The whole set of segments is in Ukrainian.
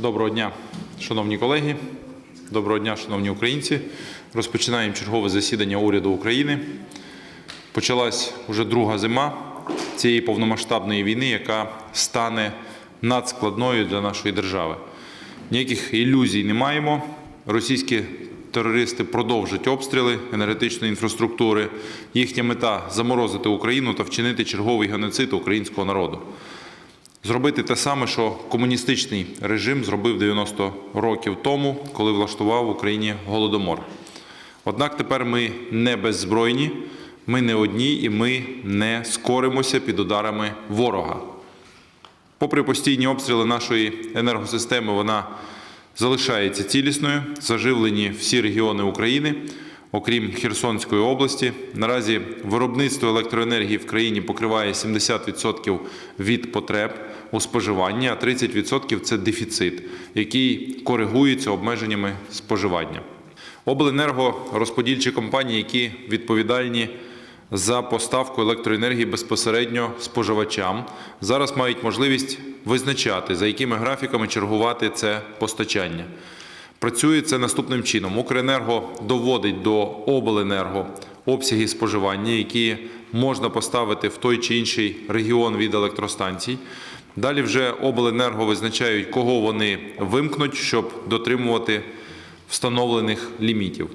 Доброго дня, шановні колеги. Доброго дня, шановні українці. Розпочинаємо чергове засідання уряду України. Почалась вже друга зима цієї повномасштабної війни, яка стане надскладною для нашої держави. Ніяких ілюзій не маємо. Російські терористи продовжать обстріли енергетичної інфраструктури. Їхня мета заморозити Україну та вчинити черговий геноцид українського народу. Зробити те саме, що комуністичний режим зробив 90 років тому, коли влаштував в Україні голодомор. Однак тепер ми не беззбройні, ми не одні і ми не скоримося під ударами ворога. Попри постійні обстріли нашої енергосистеми, вона залишається цілісною. Заживлені всі регіони України, окрім Херсонської області. Наразі виробництво електроенергії в країні покриває 70% від потреб у споживанні, а 30% – це дефіцит, який коригується обмеженнями споживання. Обленерго розподільчі компанії, які відповідальні за поставку електроенергії безпосередньо споживачам, зараз мають можливість визначати, за якими графіками чергувати це постачання. Працює це наступним чином: Укренерго доводить до обленерго обсяги споживання, які можна поставити в той чи інший регіон від електростанцій. Далі вже обленерго визначають, кого вони вимкнуть, щоб дотримувати встановлених лімітів.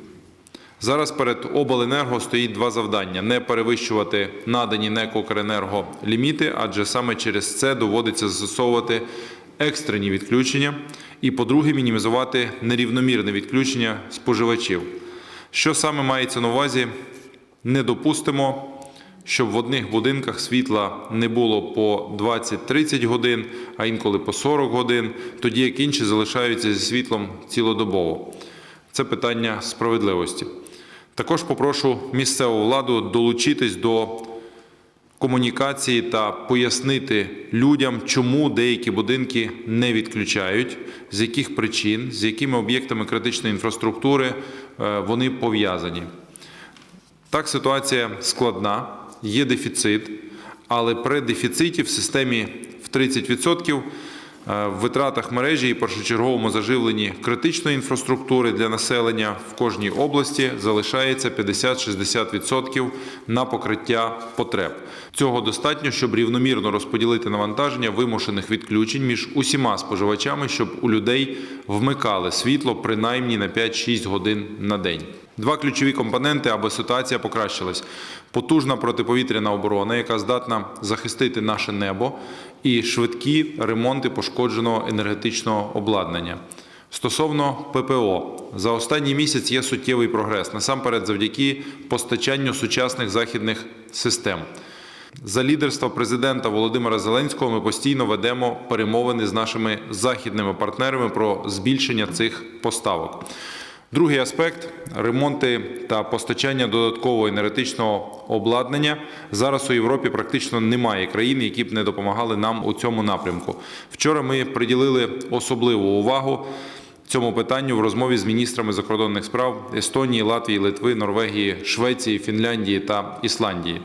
Зараз перед обленерго стоїть два завдання: не перевищувати надані НЕК «Укренерго» ліміти, адже саме через це доводиться застосовувати екстрені відключення. І, по-друге, мінімізувати нерівномірне відключення споживачів. Що саме мається на увазі? Не допустимо, щоб в одних будинках світла не було по 20-30 годин, а інколи по 40 годин, тоді як інші залишаються зі світлом цілодобово. Це питання справедливості. Також попрошу місцеву владу долучитись до комунікації та пояснити людям, чому деякі будинки не відключають, з яких причин, з якими об'єктами критичної інфраструктури е, вони пов'язані. Так, ситуація складна, є дефіцит, але при дефіциті в системі в 30% е, в витратах мережі і першочерговому заживленні критичної інфраструктури для населення в кожній області залишається 50-60% на покриття потреб. Цього достатньо, щоб рівномірно розподілити навантаження вимушених відключень між усіма споживачами, щоб у людей вмикали світло принаймні на 5-6 годин на день. Два ключові компоненти, аби ситуація покращилась: потужна протиповітряна оборона, яка здатна захистити наше небо, і швидкі ремонти пошкодженого енергетичного обладнання. Стосовно ППО, за останній місяць є суттєвий прогрес, насамперед завдяки постачанню сучасних західних систем. За лідерства президента Володимира Зеленського ми постійно ведемо перемовини з нашими західними партнерами про збільшення цих поставок. Другий аспект ремонти та постачання додаткового енергетичного обладнання. Зараз у Європі практично немає країн, які б не допомагали нам у цьому напрямку. Вчора ми приділили особливу увагу цьому питанню в розмові з міністрами закордонних справ Естонії, Латвії, Литви, Норвегії, Швеції, Фінляндії та Ісландії.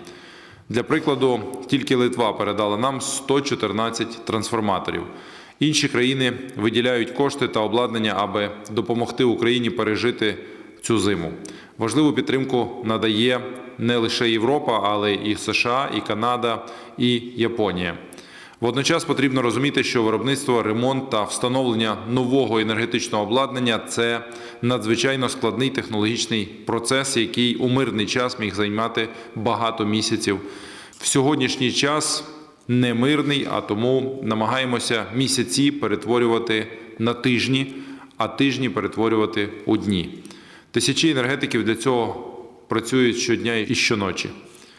Для прикладу, тільки Литва передала нам 114 трансформаторів. Інші країни виділяють кошти та обладнання, аби допомогти Україні пережити цю зиму. Важливу підтримку надає не лише Європа, але і США, і Канада, і Японія. Водночас потрібно розуміти, що виробництво, ремонт та встановлення нового енергетичного обладнання це надзвичайно складний технологічний процес, який у мирний час міг займати багато місяців. В сьогоднішній час не мирний, а тому намагаємося місяці перетворювати на тижні, а тижні перетворювати у дні. Тисячі енергетиків для цього працюють щодня і щоночі.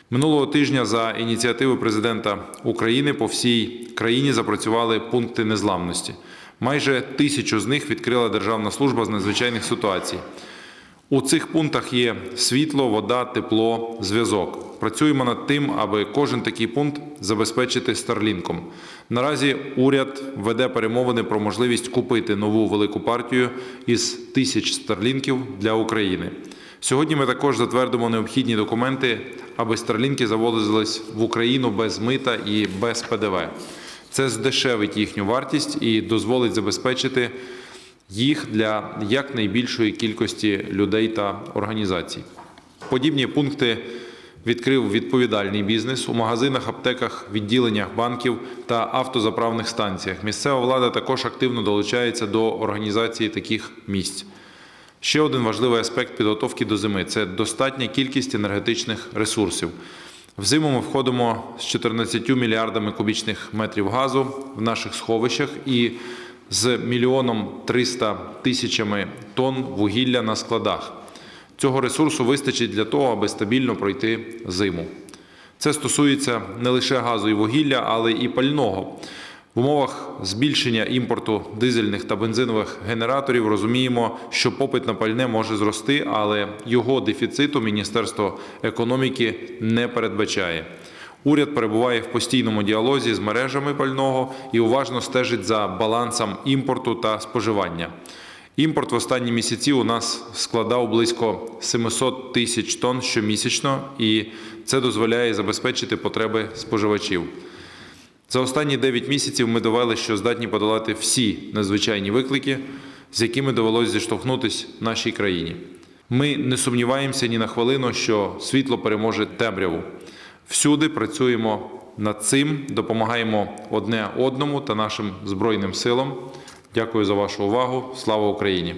Минулого тижня за ініціативи президента України по всій країні запрацювали пункти незламності. Майже тисячу з них відкрила Державна служба з надзвичайних ситуацій. У цих пунктах є світло, вода, тепло, зв'язок. Працюємо над тим, аби кожен такий пункт забезпечити старлінком. Наразі уряд веде перемовини про можливість купити нову велику партію із тисяч старлінків для України. Сьогодні ми також затвердимо необхідні документи, аби старлінки завозились в Україну без мита і без ПДВ. Це здешевить їхню вартість і дозволить забезпечити їх для якнайбільшої кількості людей та організацій. Подібні пункти відкрив відповідальний бізнес у магазинах, аптеках, відділеннях банків та автозаправних станціях. Місцева влада також активно долучається до організації таких місць. Ще один важливий аспект підготовки до зими це достатня кількість енергетичних ресурсів. В зиму ми входимо з 14 мільярдами кубічних метрів газу в наших сховищах і з мільйоном 300 тисячами тонн вугілля на складах. Цього ресурсу вистачить для того, аби стабільно пройти зиму. Це стосується не лише газу і вугілля, але і пального. В умовах збільшення імпорту дизельних та бензинових генераторів розуміємо, що попит на пальне може зрости, але його дефіциту Міністерство економіки не передбачає. Уряд перебуває в постійному діалозі з мережами пального і уважно стежить за балансом імпорту та споживання. Імпорт в останні місяці у нас складав близько 700 тисяч тонн щомісячно, і це дозволяє забезпечити потреби споживачів. За останні 9 місяців ми довели, що здатні подолати всі надзвичайні виклики, з якими довелося зіштовхнутися нашій країні. Ми не сумніваємося ні на хвилину, що світло переможе темряву. Всюди працюємо над цим, допомагаємо одне одному та нашим Збройним силам. Дякую за вашу увагу. Слава Україні!